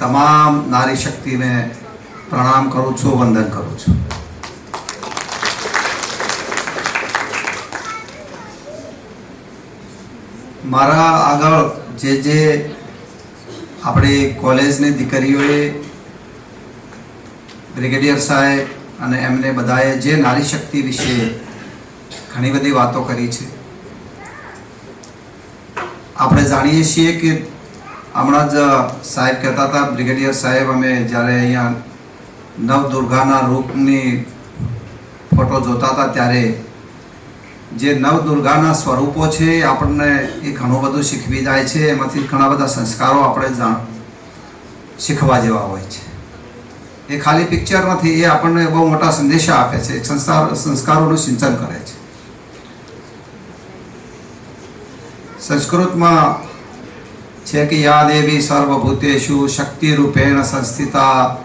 તમામ નારી શક્તિને પ્રણામ કરું છું, વંદન કરું છું. મારા આગળ જે જે આપણી કોલેજની દીકરીઓએ, બ્રિગેડિયર સાહેબ અને એમને બધાએ જે નારી શક્તિ વિશે ઘણી બધી વાતો કરી છે. આપણે જાણીએ છીએ કે હમણાં જ સાહેબ કહેતા હતા, બ્રિગેડિયર સાહેબ, અમે જ્યારે અહીંયા નવદુર્ગાના રૂપની ફોટો જોતા હતા ત્યારે, જે નવદુર્ગાના સ્વરૂપો છે આપણને એ ઘણું બધું શીખવી જાય છે. એમાંથી ઘણા બધા સંસ્કારો આપણે જાણ, શીખવા જેવા હોય છે. એ ખાલી પિક્ચર નથી, એ આપણને બહુ મોટા સંદેશા આપે છે. સંસ્કાર સંસ્કારોનું સિંચન કરે છે. સંસ્કૃતમાં છે કે યા દેવી સર્વભૂતેશુ શક્તિ રૂપેણ સંસ્થિતા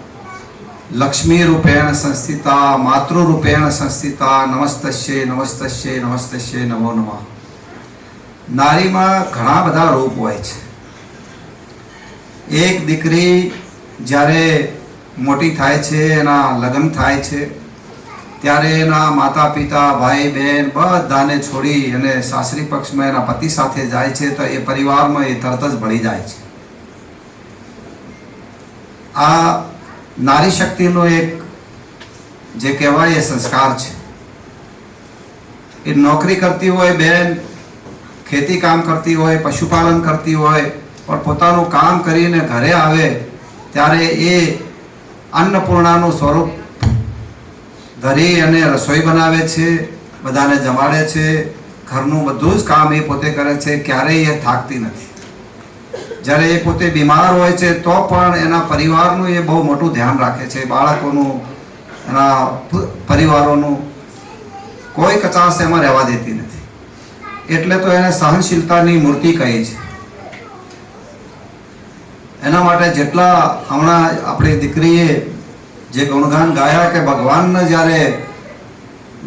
લક્ષ્મી રૂપેણ સંસ્થિતા માતૃરૂપેણ સંસ્થિતા નમસ્તસ્ય નમસ્તસ્ય નમસ્તસ્ય નમો નમઃ નારીમાં ઘણા બધા રૂપ હોય છે. એક દીકરી જ્યારે મોટી થાય છે, એના લગ્ન થાય છે ત્યારે એના માતા પિતા ભાઈ, બહેન બધાને છોડી અને સાસરી પક્ષમાં એના પતિ સાથે જાય છે તો એ પરિવારમાં એ તરત જ ભળી જાય છે. આ નારી શક્તિનો એક જે કહેવાય એ સંસ્કાર છે. એ નોકરી કરતી હોય બેન ખેતી કામ કરતી હોય, પશુપાલન કરતી હોય, પણ પોતાનું કામ કરીને ઘરે આવે, ત્યારે એ અન્નપૂર્ણાનું સ્વરૂપ ધરી અને રસોઈ બનાવે છે, બધાને જમાડે છે, ઘરનું બધું જ કામ એ પોતે કરે છે, ક્યારેય એ થાકતી નથી. જ્યારે એ પોતે બીમાર હોય છે, તો પણ એના પરિવારનું એ બહુ મોટું ધ્યાન રાખે છે, બાળકોનું, એના પરિવારોનું કોઈ કચાશ એમાં રહેવા દેતી નથી. એટલે તો એને સહનશીલતાની મૂર્તિ કહી છે. એના માટે જેટલા હમણાં આપણી દીકરીએ જે ગુણગાન ગાયા કે ભગવાનને જ્યારે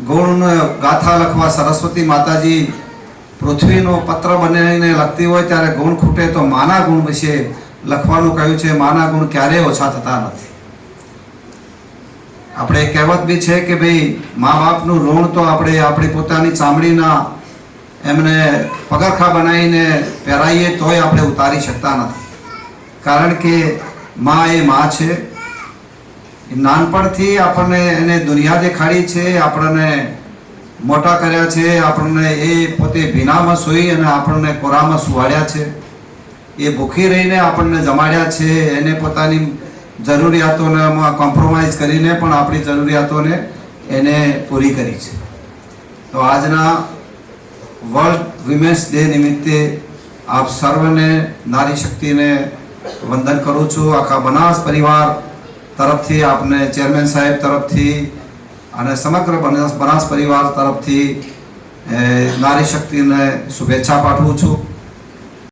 ગુણ ગાથા લખવા સરસ્વતી માતાજી પૃથ્વીનો પત્ર બનાવીને લખતી હોય ત્યારે ગુણ ખૂટે તો માના ગુણ વિશે લખવાનું કહ્યું છે, માના ગુણ ક્યારેય ઓછા થતા નથી. આપણે કહેવત બી છે કે ભાઈ મા બાપનું ઋણ તો આપણે આપણી પોતાની ચામડીના એમને પગરખા બનાવીને પહેરાઈએ તોય આપણે ઉતારી શકતા નથી. કારણ કે મા એ મા છે નાનપણથી આપણને એને દુનિયા દેખાડી છે, આપણને મોટા કર્યા છે, આપણને એ પોતે ભીનામાં સૂઈ અને આપણને કોરામાં સુવાડ્યા છે. એ ભૂખી રહીને આપણને જમાડ્યા છે, એને પોતાની જરૂરિયાતોને કોમ્પ્રોમાઇઝ કરીને પણ આપણી જરૂરિયાતોને એને પૂરી કરી છે. તો આજના વર્લ્ડ વિમેન્સ ડે નિમિત્તે આપ સર્વને, નારી શક્તિને વંદન કરું છું. આખા બનાસ પરિવાર તરફથી આપને ચેરમેન સાહેબ તરફથી અને સમગ્ર બનાસ પરિવાર તરફથી નારી શક્તિને શુભેચ્છા પાઠવું છું.